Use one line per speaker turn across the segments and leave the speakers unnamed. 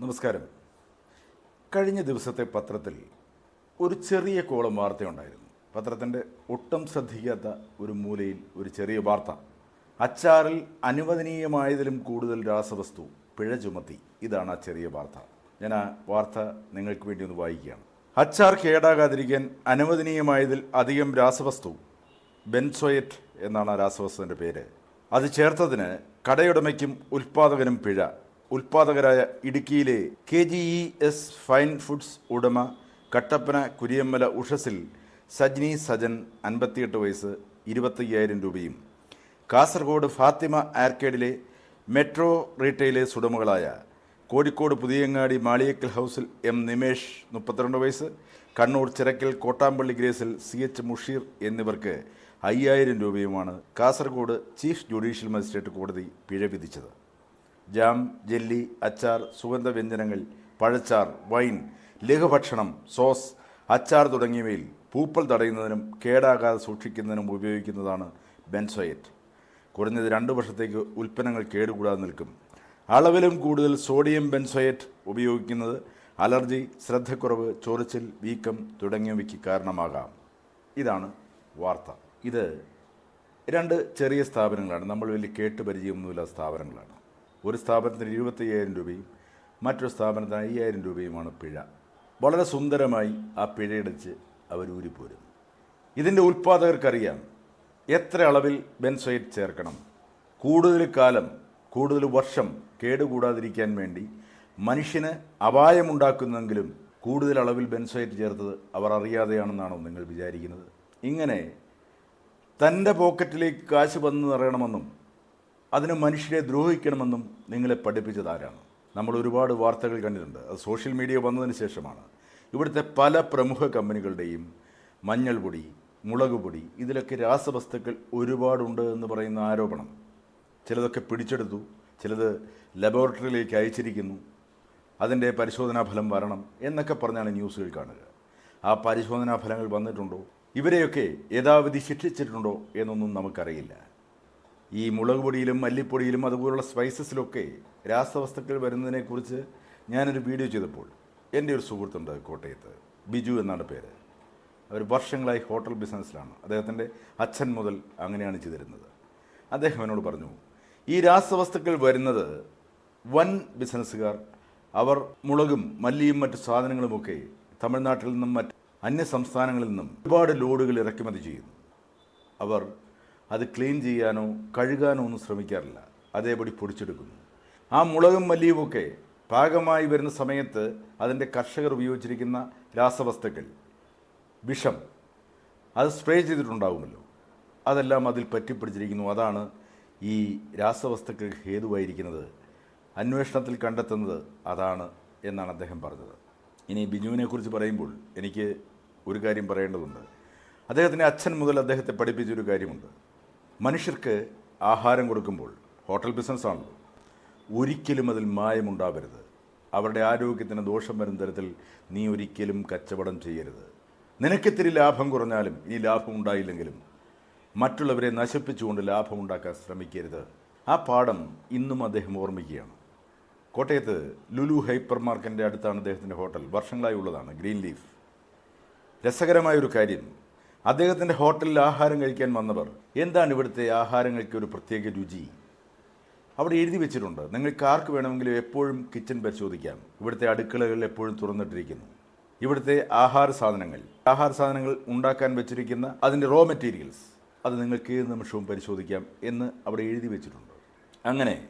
നമസ്കാരം. കഴിഞ്ഞ ദിവസത്തെ പത്രത്തിൽ ഒരു ചെറിയ കോളം വാർത്തയുണ്ടായിരുന്നു. പത്രത്തിന്റെ ഒട്ടും ശ്രദ്ധിക്കാത്ത ഒരു മൂലയിൽ ഒരു ചെറിയ വാർത്ത. അച്ചാറിൽ അനുവദനീയമായതിലും കൂടുതൽ രാസവസ്തു പിഴ ചുമത്തി. ഇതാണ് ആ ചെറിയ വാർത്ത. ഞാൻ ആ വാർത്ത നിങ്ങൾക്ക് വേണ്ടി ഒന്ന് വായിക്കുകയാണ്. അച്ചാർ കേടാകാതിരിക്കാൻ അനുവദനീയമായതിൽ അധികം രാസവസ്തു ബെൻസോയറ്റ് എന്നാണ് ആ രാസവസ്തുവിന്റെ പേര്. അത് ചേർത്തതിന് കടയുടമയ്ക്കും ഉൽപ്പാദകനും പിഴ. ഉൽപ്പാദകരായ ഇടുക്കിയിലെ K G E S fine foods ഉടമ കട്ടപ്പന കുരിയമ്മല ഉഷസിൽ സജ്നി സജൻ അൻപത്തിയെട്ട് വയസ്സ് ഇരുപത്തയ്യായിരം രൂപയും. കാസർഗോഡ് ഫാത്തിമ ആർക്കേഡിലെ മെട്രോ റീറ്റെയിലേഴ്സ് ഉടമകളായ കോഴിക്കോട് പുതിയങ്ങാടി മാളിയക്കൽ ഹൗസിൽ എം നിമേഷ് മുപ്പത്തിരണ്ട് വയസ്സ് കണ്ണൂർ ചിരക്കൽ കോട്ടാമ്പള്ളി ഗ്രേസിൽ സി എച്ച് മുഷീർ എന്നിവർക്ക് അയ്യായിരം രൂപയുമാണ് കാസർഗോഡ് ചീഫ് ജുഡീഷ്യൽ മജിസ്ട്രേറ്റ് കോടതി പിഴ വിധിച്ചത്. ജാം ജെല്ലി അച്ചാർ സുഗന്ധവ്യഞ്ജനങ്ങൾ പഴച്ചാർ വൈൻ ലഘുഭക്ഷണം സോസ് അച്ചാർ തുടങ്ങിയവയിൽ പൂപ്പൽ തടയുന്നതിനും കേടാകാതെ സൂക്ഷിക്കുന്നതിനും ഉപയോഗിക്കുന്നതാണ് ബെൻസോയറ്റ്. കുറഞ്ഞത് രണ്ട് വർഷത്തേക്ക് ഉൽപ്പന്നങ്ങൾ കേടുകൂടാതെ നിൽക്കും. അളവിലും കൂടുതൽ സോഡിയം ബെൻസോയറ്റ് ഉപയോഗിക്കുന്നത് അലർജി ശ്രദ്ധക്കുറവ് ചൊറിച്ചിൽ വീക്കം തുടങ്ങിയവയ്ക്ക് കാരണമാകാം. ഇതാണ് വാർത്ത. ഇത് രണ്ട് ചെറിയ സ്ഥാപനങ്ങളാണ്. നമ്മൾ വലിയ കേട്ട് പരിചയമൊന്നുമില്ലാത്ത സ്ഥാപനങ്ങളാണ്. ഒരു സ്ഥാപനത്തിന് ഇരുപത്തയ്യായിരം രൂപയും മറ്റൊരു സ്ഥാപനത്തിന് അയ്യായിരം രൂപയുമാണ് പിഴ. വളരെ സുന്ദരമായി ആ പിഴയടച്ച് അവർ ഊരിപ്പോരും ഇതിന്റെ ഉൽപ്പാദകർക്കറിയാം എത്ര അളവിൽ ബെൻസൈറ്റ് ചേർക്കണം. കൂടുതൽ കാലം കൂടുതൽ വർഷം കേടുകൂടാതിരിക്കാൻ വേണ്ടി മനുഷ്യന് അപായമുണ്ടാക്കുന്നെങ്കിലും കൂടുതൽ അളവിൽ ബെൻസൈറ്റ് ചേർത്തത് അവർ അറിയാതെയാണെന്നാണോ നിങ്ങൾ വിചാരിക്കുന്നത്? ഇങ്ങനെ തന്റെ പോക്കറ്റിലേക്ക് കാശ് വന്ന് നിറയണമെന്നും അതിന് മനുഷ്യരെ ദ്രോഹിക്കണമെന്നും നിങ്ങളെ പഠിപ്പിച്ചത് ആരാണ്? നമ്മൾ ഒരുപാട് വാർത്തകൾ കണ്ടിട്ടുണ്ട്. അത് സോഷ്യൽ മീഡിയ വന്നതിന് ശേഷമാണ്. ഇവിടുത്തെ പല പ്രമുഖ കമ്പനികളുടെയും മഞ്ഞൾപൊടി മുളക് പൊടി ഇതിലൊക്കെ രാസവസ്തുക്കൾ ഒരുപാടുണ്ട് എന്ന് പറയുന്ന ആരോപണം. ചിലതൊക്കെ പിടിച്ചെടുത്തു ചിലത് ലബോറട്ടറിയിലേക്ക് അയച്ചിരിക്കുന്നു. അതിന്റെ പരിശോധനാ ഫലം വരണം എന്നൊക്കെ പറഞ്ഞാണ് ന്യൂസുകൾ കാണുക. ആ പരിശോധനാ ഫലങ്ങൾ വന്നിട്ടുണ്ടോ? ഇവരെയൊക്കെ യഥാവിധി ശിക്ഷിച്ചിട്ടുണ്ടോ എന്നൊന്നും നമുക്കറിയില്ല. ഈ മുളക് പൊടിയിലും മല്ലിപ്പൊടിയിലും അതുപോലുള്ള സ്പൈസസിലൊക്കെ രാസവസ്തുക്കൾ വരുന്നതിനെക്കുറിച്ച് ഞാനൊരു വീഡിയോ ചെയ്തപ്പോൾ എന്റെ ഒരു സുഹൃത്തുണ്ട് കോട്ടയത്ത് ബിജു എന്നാണ് പേര്. അവർ വർഷങ്ങളായി ഹോട്ടൽ ബിസിനസ്സിലാണ്. അദ്ദേഹത്തിന്റെ അച്ഛൻ മുതൽ അങ്ങനെയാണ് ചെയ്തിരുന്നത്. അദ്ദേഹം എന്നോട് പറഞ്ഞു ഈ രാസവസ്തുക്കൾ വരുന്നത് വൻ ബിസിനസ്സുകാർ അവർ മുളകും മല്ലിയും മറ്റു സാധനങ്ങളുമൊക്കെ തമിഴ്നാട്ടിൽ നിന്നും മറ്റ് അന്യ സംസ്ഥാനങ്ങളിൽ നിന്നും ഒരുപാട് ലോഡുകൾ ഇറക്കുമതി ചെയ്യുന്നു. അവർ അത് ക്ലീൻ ചെയ്യാനോ കഴുകാനോ ഒന്നും ശ്രമിക്കാറില്ല. അതേപടി പൊടിച്ചെടുക്കുന്നു. ആ മുളകും മല്ലിയുമൊക്കെ പാകമായി വരുന്ന സമയത്ത് അതിന്റെ കർഷകർ ഉപയോഗിച്ചിരിക്കുന്ന രാസവസ്തുക്കൾ വിഷം അത് സ്പ്രേ ചെയ്തിട്ടുണ്ടാകുമല്ലോ അതെല്ലാം അതിൽ പറ്റിപ്പിടിച്ചിരിക്കുന്നു. അതാണ് ഈ രാസവസ്തുക്കൾ ഹേതുവായിരിക്കുന്നത്. അന്വേഷണത്തിൽ കണ്ടെത്തുന്നത് അതാണ് എന്നാണ് അദ്ദേഹം പറഞ്ഞത്. ഇനി ബിജുവിനെക്കുറിച്ച് പറയുമ്പോൾ എനിക്ക് ഒരു കാര്യം പറയേണ്ടതുണ്ട്. അദ്ദേഹത്തിന്റെ അച്ഛൻ മുതൽ അദ്ദേഹത്തെ പഠിപ്പിച്ചൊരു കാര്യമുണ്ട്. മനുഷ്യർക്ക് ആഹാരം കൊടുക്കുമ്പോൾ ഹോട്ടൽ ബിസിനസ്സാണല്ലോ. ഒരിക്കലും അതിൽ മായമുണ്ടാവരുത്. അവരുടെ ആരോഗ്യത്തിന് ദോഷം വരുന്ന തരത്തിൽ നീ ഒരിക്കലും കച്ചവടം ചെയ്യരുത്. നിനക്കിത്തിരി ലാഭം കുറഞ്ഞാലും ഇനി ലാഭം ഉണ്ടായില്ലെങ്കിലും മറ്റുള്ളവരെ നശിപ്പിച്ചുകൊണ്ട് ലാഭമുണ്ടാക്കാൻ ശ്രമിക്കരുത്. ആ പാഠം ഇന്നും അദ്ദേഹം ഓർമ്മിക്കുകയാണ്. കോട്ടയത്ത് ലുലു ഹൈപ്പർ മാർക്കറ്റിന്റെ അടുത്താണ് അദ്ദേഹത്തിന്റെ ഹോട്ടൽ. വർഷങ്ങളായി ഉള്ളതാണ്. Green leaf. രസകരമായ ഒരു കാര്യം അദ്ദേഹത്തിന്റെ ഹോട്ടലിൽ ആഹാരം കഴിക്കാൻ വന്നവർ എന്താണ് ഇവിടുത്തെ ആഹാരങ്ങൾക്ക് ഒരു പ്രത്യേക രുചി? അവിടെ എഴുതി വെച്ചിട്ടുണ്ട്. നിങ്ങൾക്ക് ആർക്ക് വേണമെങ്കിലും എപ്പോഴും കിച്ചൺ പരിശോധിക്കാം. ഇവിടുത്തെ അടുക്കളകൾ എപ്പോഴും തുറന്നിട്ടിരിക്കുന്നു. ഇവിടുത്തെ ആഹാര സാധനങ്ങൾ ആഹാര സാധനങ്ങൾ ഉണ്ടാക്കാൻ വെച്ചിരിക്കുന്ന അതിന്റെ റോ മെറ്റീരിയൽസ് അത് നിങ്ങൾക്ക് ഏത് നിമിഷവും പരിശോധിക്കാം എന്ന് അവിടെ എഴുതി വെച്ചിട്ടുണ്ട്. അങ്ങനെ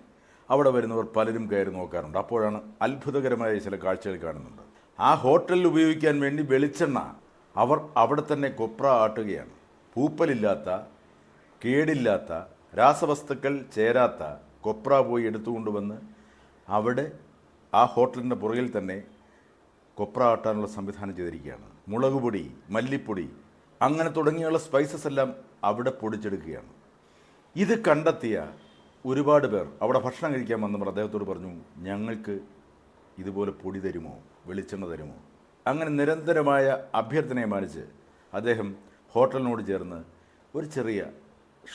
അവിടെ വരുന്നവർ പലരും കയറി നോക്കാറുണ്ട്. അപ്പോഴാണ് അത്ഭുതകരമായ ചില കാഴ്ചകൾ കാണുന്നുണ്ട് ആ ഹോട്ടലിൽ ഉപയോഗിക്കാൻ വേണ്ടി വെളിച്ചെണ്ണ അവർ അവിടെ തന്നെ കൊപ്ര ആട്ടുകയാണ്. പൂപ്പലില്ലാത്ത കേടില്ലാത്ത രാസവസ്തുക്കൾ ചേരാത്ത കൊപ്ര പോയി എടുത്തുകൊണ്ടുവന്ന് അവിടെ ആ ഹോട്ടലിന്റെ പുറകിൽ തന്നെ കൊപ്ര ആട്ടാനുള്ള സംവിധാനം ചെയ്തിരിക്കുകയാണ്. മുളക് പൊടി മല്ലിപ്പൊടി അങ്ങനെ തുടങ്ങിയുള്ള സ്പൈസസ് എല്ലാം അവിടെ പൊടിച്ചെടുക്കുകയാണ്. ഇത് കണ്ടെത്തിയ ഒരുപാട് പേർ അവിടെ ഭക്ഷണം കഴിക്കാൻ വന്നവർ അദ്ദേഹത്തോട് പറഞ്ഞു ഞങ്ങൾക്ക് ഇതുപോലെ പൊടി തരുമോ? വെളിച്ചെണ്ണ തരുമോ? അങ്ങനെ നിരന്തരമായ അഭ്യർത്ഥനയെ മാനിച്ച് അദ്ദേഹം ഹോട്ടലിനോട് ചേർന്ന് ഒരു ചെറിയ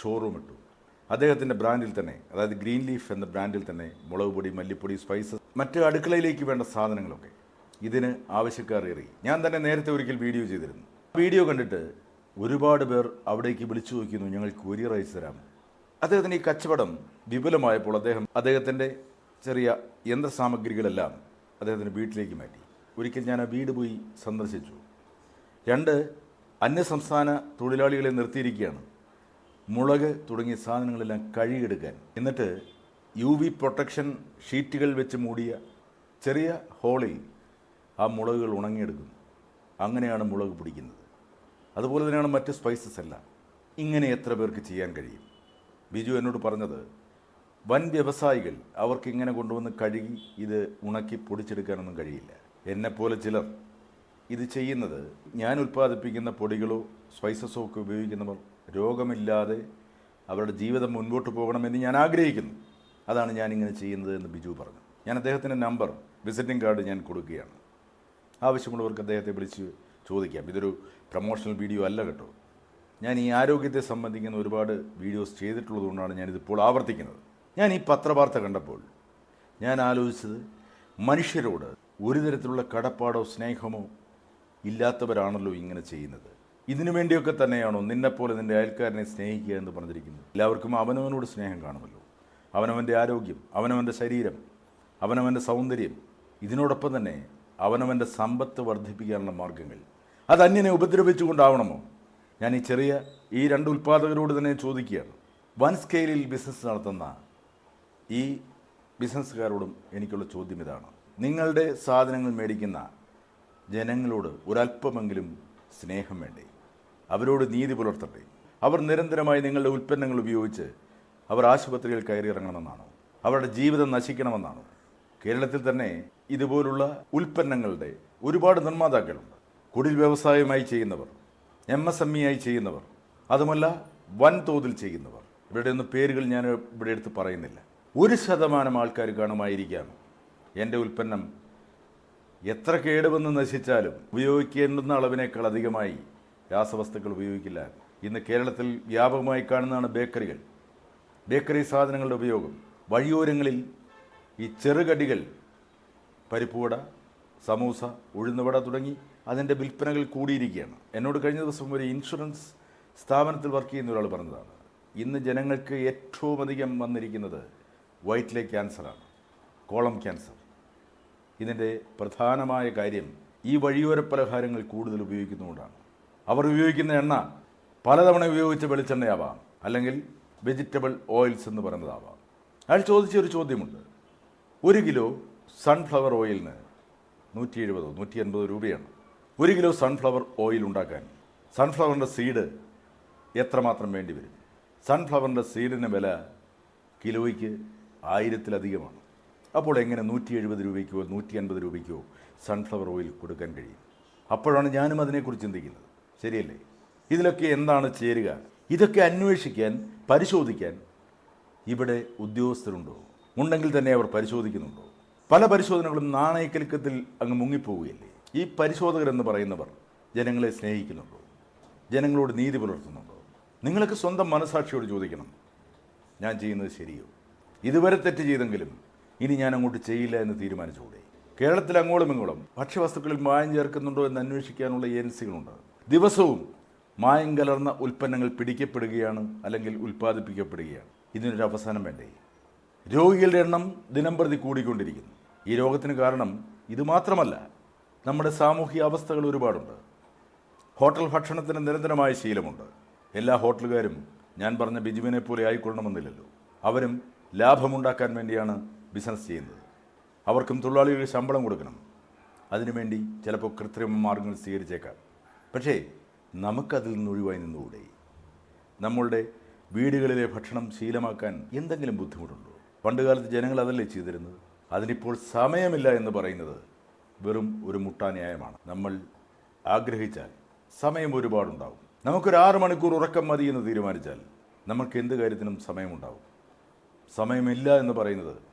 ഷോറൂം ഇട്ടു. അദ്ദേഹത്തിന്റെ ബ്രാൻഡിൽ തന്നെ അതായത് ഗ്രീൻ ലീഫ് എന്ന ബ്രാൻഡിൽ തന്നെ മുളക് പൊടി മല്ലിപ്പൊടി സ്പൈസസ് മറ്റ് അടുക്കളയിലേക്ക് വേണ്ട സാധനങ്ങളൊക്കെ ഇതിന് ആവശ്യക്കാർ ഏറി. ഞാൻ തന്നെ നേരത്തെ ഒരിക്കൽ വീഡിയോ ചെയ്തിരുന്നു. വീഡിയോ കണ്ടിട്ട് ഒരുപാട് പേർ അവിടേക്ക് വിളിച്ചു നോക്കിയിരുന്നു ഞങ്ങൾ കൊരിയർ അയച്ചു തരാം. അദ്ദേഹത്തിന് ഈ കച്ചവടം വിപുലമായപ്പോൾ അദ്ദേഹം അദ്ദേഹത്തിന്റെ ചെറിയ യന്ത്രസാമഗ്രികളെല്ലാം അദ്ദേഹത്തിന്റെ വീട്ടിലേക്ക് മാറ്റി. ഒരിക്കൽ ഞാൻ ആ വീട് പോയി സന്ദർശിച്ചു. രണ്ട് അന്യസംസ്ഥാന തൊഴിലാളികളെ നിർത്തിയിരിക്കുകയാണ്. മുളക് തുടങ്ങിയ സാധനങ്ങളെല്ലാം കഴുകിയെടുക്കാൻ. എന്നിട്ട് യു വി പ്രൊട്ടക്ഷൻ ഷീറ്റുകൾ വെച്ച് മൂടിയ ചെറിയ ഹോളിൽ ആ മുളകുകൾ ഉണങ്ങിയെടുക്കുന്നു അങ്ങനെയാണ് മുളക് പിടിക്കുന്നത്. അതുപോലെ തന്നെയാണ് മറ്റ് സ്പൈസസ് എല്ലാം. ഇങ്ങനെ എത്ര പേർക്ക് ചെയ്യാൻ കഴിയും? ബിജു എന്നോട് പറഞ്ഞത് വൻ വ്യവസായികൾ അവർക്ക് ഇങ്ങനെ കൊണ്ടുവന്ന് കഴുകി ഇത് ഉണക്കി പൊടിച്ചെടുക്കാനൊന്നും കഴിയില്ല. എന്നെപ്പോലെ ചിലർ ഇത് ചെയ്യുന്നത് ഞാൻ ഉൽപ്പാദിപ്പിക്കുന്ന പൊടികളോ സ്പൈസസോ ഒക്കെ ഉപയോഗിക്കുന്നവർ രോഗമില്ലാതെ അവരുടെ ജീവിതം മുൻപോട്ട് പോകണമെന്ന് ഞാൻ ആഗ്രഹിക്കുന്നു. അതാണ് ഞാനിങ്ങനെ ചെയ്യുന്നത് എന്ന് ബിജു പറഞ്ഞു. ഞാൻ അദ്ദേഹത്തിന്റെ നമ്പർ വിസിറ്റിംഗ് കാർഡ് ഞാൻ കൊടുക്കുകയാണ്. ആവശ്യമുള്ളവർക്ക് അദ്ദേഹത്തെ വിളിച്ച് ചോദിക്കാം. ഇതൊരു പ്രൊമോഷണൽ വീഡിയോ അല്ല കേട്ടോ. ഞാൻ ഈ ആരോഗ്യത്തെ സംബന്ധിക്കുന്ന ഒരുപാട് വീഡിയോസ് ചെയ്തിട്ടുള്ളതുകൊണ്ടാണ് ഞാനിതിപ്പോൾ ആവർത്തിക്കുന്നത്. ഞാൻ ഈ പത്രവാർത്ത കണ്ടപ്പോൾ ഞാൻ ആലോചിച്ചത് മനുഷ്യരോട് ഒരു തരത്തിലുള്ള കടപ്പാടോ സ്നേഹമോ ഇല്ലാത്തവരാണല്ലോ ഇങ്ങനെ ചെയ്യുന്നത്. ഇതിനു വേണ്ടിയൊക്കെ തന്നെയാണോ നിന്നെപ്പോലെ നിന്റെ അയൽക്കാരനെ സ്നേഹിക്കുക എന്ന് പറഞ്ഞിരിക്കുന്നത്? എല്ലാവർക്കും അവനവനോട് സ്നേഹം കാണുമല്ലോ. അവനവന്റെ ആരോഗ്യം അവനവന്റെ ശരീരം അവനവന്റെ സൗന്ദര്യം ഇതിനോടൊപ്പം തന്നെ അവനവന്റെ സമ്പത്ത് വർദ്ധിപ്പിക്കാനുള്ള മാർഗങ്ങൾ അത് അന്യനെ ഉപദ്രവിച്ചുകൊണ്ടാവണമോ? ഞാൻ ഈ ചെറിയ ഈ രണ്ട് ഉൽപ്പാദകരോട് തന്നെ ചോദിക്കുകയാണ്. വൻ സ്കെയിലിൽ ബിസിനസ് നടത്തുന്ന ഈ ബിസിനസ്സുകാരോടും എനിക്കുള്ള ചോദ്യം ഇതാണ്. നിങ്ങളുടെ സാധനങ്ങൾ മേടിക്കുന്ന ജനങ്ങളോട് ഒരല്പമെങ്കിലും സ്നേഹം വേണ്ടേ? അവരോട് നീതി പുലർത്തട്ടെ. അവർ നിരന്തരമായി നിങ്ങളുടെ ഉൽപ്പന്നങ്ങൾ ഉപയോഗിച്ച് അവർ ആശുപത്രിയിൽ കയറിയിറങ്ങണമെന്നാണോ? അവരുടെ ജീവിതം നശിക്കണമെന്നാണോ? കേരളത്തിൽ തന്നെ ഇതുപോലുള്ള ഉൽപ്പന്നങ്ങളുടെ ഒരുപാട് നിർമ്മാതാക്കളുണ്ട്. കുടിൽ വ്യവസായമായി ചെയ്യുന്നവർ എം എസ് എം ഇ ആയി ചെയ്യുന്നവർ അതുമല്ല വൻതോതിൽ ചെയ്യുന്നവർ. ഇവരുടെ ഒന്നും പേരുകൾ ഞാൻ ഇവിടെ എടുത്ത് പറയുന്നില്ല. ഒരു ശതമാനം ആൾക്കാർ കാണുമായിരിക്കാം എന്റെ ഉൽപ്പന്നം എത്ര കേടുവന്ന് നശിച്ചാലും ഉപയോഗിക്കേണ്ടുന്ന അളവിനേക്കാൾ അധികമായി രാസവസ്തുക്കൾ ഉപയോഗിക്കില്ല. ഇന്ന് കേരളത്തിൽ വ്യാപകമായി കാണുന്നതാണ് ബേക്കറികൾ. ബേക്കറി സാധനങ്ങളുടെ ഉപയോഗം. വഴിയോരങ്ങളിൽ ഈ ചെറുകടികൾ പരിപ്പുവട സമൂസ ഉഴുന്നുവട തുടങ്ങി അതിന്റെ വിൽപ്പനകൾ കൂടിയിരിക്കുകയാണ്. എന്നോട് കഴിഞ്ഞ ദിവസം ഒരു ഇൻഷുറൻസ് സ്ഥാപനത്തിൽ വർക്ക് ചെയ്യുന്ന ഒരാൾ പറഞ്ഞതാണ് ഇന്ന് ജനങ്ങൾക്ക് ഏറ്റവും അധികം വന്നിരിക്കുന്നത് വയറ്റിലെ ക്യാൻസറാണ് കോളം ക്യാൻസർ. ഇതിന്റെ പ്രധാനമായ കാര്യം ഈ വഴിയോര പലഹാരങ്ങൾ കൂടുതൽ ഉപയോഗിക്കുന്നതുകൊണ്ടാണ്. അവർ ഉപയോഗിക്കുന്ന എണ്ണ പലതവണ ഉപയോഗിച്ച വെളിച്ചെണ്ണയാവാം അല്ലെങ്കിൽ വെജിറ്റബിൾ ഓയിൽസ് എന്ന് പറയുന്നതാവാം. അയാൾ ചോദിച്ച ഒരു ചോദ്യമുണ്ട്. ഒരു കിലോ സൺഫ്ലവർ ഓയിലിന് നൂറ്റി എഴുപതോ നൂറ്റി എൺപതോ രൂപയാണ്. ഒരു കിലോ സൺഫ്ലവർ ഓയിൽ ഉണ്ടാക്കാൻ സൺഫ്ലവറിന്റെ സീഡ് എത്രമാത്രം വേണ്ടി വരും? സൺഫ്ലവറിന്റെ സീഡിന് വില കിലോയ്ക്ക് ആയിരത്തിലധികമാണ്. അപ്പോൾ എങ്ങനെ നൂറ്റി എഴുപത് രൂപയ്ക്കോ നൂറ്റി അൻപത് രൂപയ്ക്കോ സൺഫ്ലവർ ഓയിൽ കൊടുക്കാൻ കഴിയും? അപ്പോഴാണ് ഞാനും അതിനെക്കുറിച്ച് ചിന്തിക്കുന്നത്. ശരിയല്ലേ? ഇതിലൊക്കെ എന്താണ് ചേരുക? ഇതൊക്കെ അന്വേഷിക്കാൻ പരിശോധിക്കാൻ ഇവിടെ ഉദ്യോഗസ്ഥരുണ്ടോ? ഉണ്ടെങ്കിൽ തന്നെ അവർ പരിശോധിക്കുന്നുണ്ടോ? പല പരിശോധനകളും നാണയക്കലക്കത്തിൽ അങ്ങ് മുങ്ങിപ്പോവുകയല്ലേ? ഈ പരിശോധകരെന്ന് പറയുന്നവർ ജനങ്ങളെ സ്നേഹിക്കുന്നുണ്ടോ? ജനങ്ങളോട് നീതി പുലർത്തുന്നുണ്ടോ? നിങ്ങളൊക്കെ സ്വന്തം മനസാക്ഷിയോട് ചോദിക്കണം. ഞാൻ ചെയ്യുന്നത് ശരിയോ? ഇതുവരെ തെറ്റ് ചെയ്തെങ്കിലും ഇനി ഞാൻ അങ്ങോട്ട് ചെയ്യില്ല എന്ന് തീരുമാനിച്ചുകൂടെ? കേരളത്തിൽ അങ്ങോളം ഇങ്ങോളം ഭക്ഷ്യവസ്തുക്കളിൽ മായം ചേർക്കുന്നുണ്ടോ എന്ന് അന്വേഷിക്കാനുള്ള ഏജൻസികളുണ്ട്. ദിവസവും മായം കലർന്ന ഉൽപ്പന്നങ്ങൾ പിടിക്കപ്പെടുകയാണ് അല്ലെങ്കിൽ ഉൽപ്പാദിപ്പിക്കപ്പെടുകയാണ്. ഇതിനൊരു അവസാനം വേണ്ടേ? രോഗികളുടെ എണ്ണം ദിനം പ്രതി കൂടിക്കൊണ്ടിരിക്കുന്നു. ഈ രോഗത്തിന് കാരണം ഇതുമാത്രമല്ല നമ്മുടെ സാമൂഹിക അവസ്ഥകൾ ഒരുപാടുണ്ട്. ഹോട്ടൽ ഭക്ഷണത്തിന് നിരന്തരമായ ശീലമുണ്ട്. എല്ലാ ഹോട്ടലുകാരും ഞാൻ പറഞ്ഞ ബിജുവിനെ പോലെ ആയിക്കൊള്ളണമെന്നില്ലല്ലോ. അവരും ലാഭമുണ്ടാക്കാൻ വേണ്ടിയാണ് ബിസിനസ് ചെയ്യുന്നത്. അവർക്കും തൊഴിലാളികൾക്ക് ശമ്പളം കൊടുക്കണം. അതിനുവേണ്ടി ചിലപ്പോൾ കൃത്രിമ മാർഗങ്ങൾ സ്വീകരിച്ചേക്കാം. പക്ഷേ നമുക്കതിൽ നിന്ന് ഒഴിവായി നിന്നുകൂടെ? നമ്മളുടെ വീടുകളിലെ ഭക്ഷണം ശീലമാക്കാൻ എന്തെങ്കിലും ബുദ്ധിമുട്ടുണ്ടോ? പണ്ടുകാലത്ത് ജനങ്ങൾ അതല്ലേ ചെയ്തിരുന്നത്? അതിനിപ്പോൾ സമയമില്ല എന്ന് പറയുന്നത് വെറും ഒരു മുട്ടാന്യായമാണ്. നമ്മൾ ആഗ്രഹിച്ചാൽ സമയം ഒരുപാടുണ്ടാവും. നമുക്കൊരു ആറ് മണിക്കൂർ ഉറക്കം മതി എന്ന് തീരുമാനിച്ചാൽ നമുക്ക് എന്ത് കാര്യത്തിനും സമയമുണ്ടാവും. സമയമില്ല എന്ന് പറയുന്നത്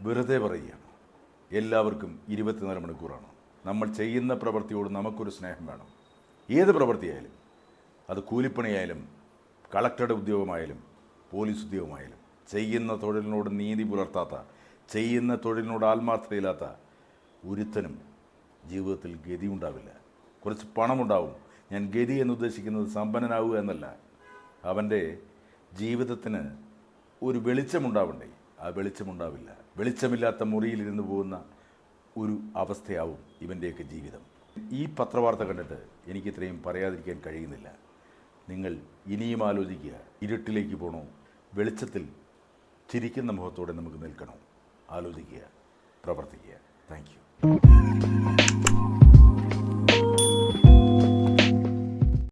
വെറുതെ പറയുകയാണ്. എല്ലാവർക്കും ഇരുപത്തിനാല് മണിക്കൂറാണ്. നമ്മൾ ചെയ്യുന്ന പ്രവൃത്തിയോട് നമുക്കൊരു സ്നേഹം വേണം. ഏത് പ്രവൃത്തിയായാലും അത് കൂലിപ്പണിയായാലും കളക്ടറുടെ ഉദ്യോഗമായാലും പോലീസ് ഉദ്യോഗമായാലും ചെയ്യുന്ന തൊഴിലിനോട് നീതി പുലർത്താത്ത ചെയ്യുന്ന തൊഴിലിനോട് ആത്മാർത്ഥതയില്ലാത്ത ഒരുത്തനും ജീവിതത്തിൽ ഗതി ഉണ്ടാവില്ല കുറച്ച് പണമുണ്ടാവും. ഞാൻ ഗതി എന്നുദ്ദേശിക്കുന്നത് സമ്പന്നനാവുക എന്നല്ല. അവന്റെ ജീവിതത്തിന് ഒരു വെളിച്ചമുണ്ടാവണ്ടേ? ആ വെളിച്ചമുണ്ടാവില്ല. വെളിച്ചമില്ലാത്ത മുറിയിലിരുന്ന് പോകുന്ന ഒരു അവസ്ഥയാവും ഇവന്റെയൊക്കെ ജീവിതം. ഈ പത്രവാർത്ത കണ്ടിട്ട് എനിക്ക് ഇത്രയും പറയാതിരിക്കാൻ കഴിയുന്നില്ല. നിങ്ങൾ ഇനിയും ആലോചിക്കുക. ഇരുട്ടിലേക്ക് പോകണോ വെളിച്ചത്തിൽ ചിരിക്കുന്ന മുഖത്തോടെ നമുക്ക് നിൽക്കണോ? ആലോചിക്കുക. പ്രവർത്തിക്കുക. Thank you.